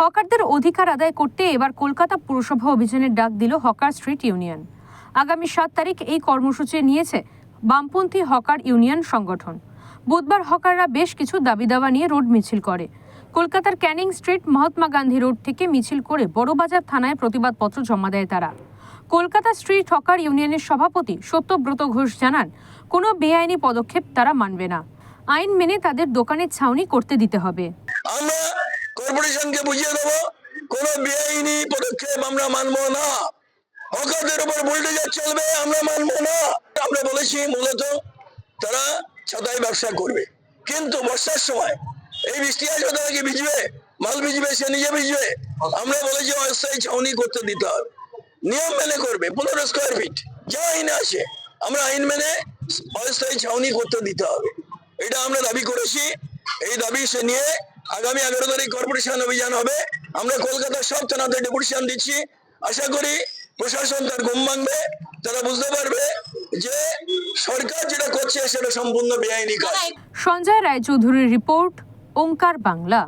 হকারদের অধিকার আদায় করতে এবার কলকাতা পুরসভা অভিযানের ডাক দিল হকার স্ট্রিট ইউনিয়ন। আগামী সাত তারিখ এই কর্মসূচি নিয়েছে বামপন্থী হকার ইউনিয়ন সংগঠন। বুধবার হকাররা বেশ কিছু দাবি দাওয়া নিয়ে রোড মিছিল করে। কলকাতার Canning Street Mahatma Gandhi road থেকে মিছিল করে বড়বাজার থানায় প্রতিবাদপত্র জমা দেয় তারা। কলকাতা স্ট্রিট হকার ইউনিয়নের সভাপতি সত্যব্রত ঘোষ জানান, কোনো বেআইনি পদক্ষেপ তারা মানবে না। আইন মেনে তাদের দোকানের ছাউনি করতে দিতে হবে। আমরা কর্পোরেশনকে বুঝিয়ে দেবো, কোনো বেআইনি পদক্ষেপ আমরা মানবো না। হকারদের উপর বুলডোজার চলবে, আমরা মানবো না। আমরা বলেছি মূলত তারা ছাতায় ব্যবসা করবে। কিন্তু বর্ষার সময় এই বৃষ্টি আসবে তারা কি ভিজবে? মাল ভিজবে, সে নিজে ভিজবে? আমরা বলেছি অস্থায়ী ছাউনি করতে দিতে হবে। নিয়ম মেনে করবে, পনেরো স্কোয়ার ফিট যা আইনে আসে আমরা আইন মেনে অস্থায়ী ছাউনি করতে দিতে হবে। এটা আমরা দাবি করেছি। এই দাবি সে নিয়ে আগামী এগারো তারিখ কর্পোরেশন অভিযান হবে। আমরা কলকাতার সব থানাতে ডেপুটেশন দিচ্ছি। আশা করি প্রশাসন তার ঘুম ভাঙবে। তারা বুঝতে পারবে যে সরকার যেটা করছে, সেটা সম্পূর্ণ বেআইনি কাজ। সঞ্জয় রায়চৌধুরীর রিপোর্ট, ওঙ্কার বাংলা।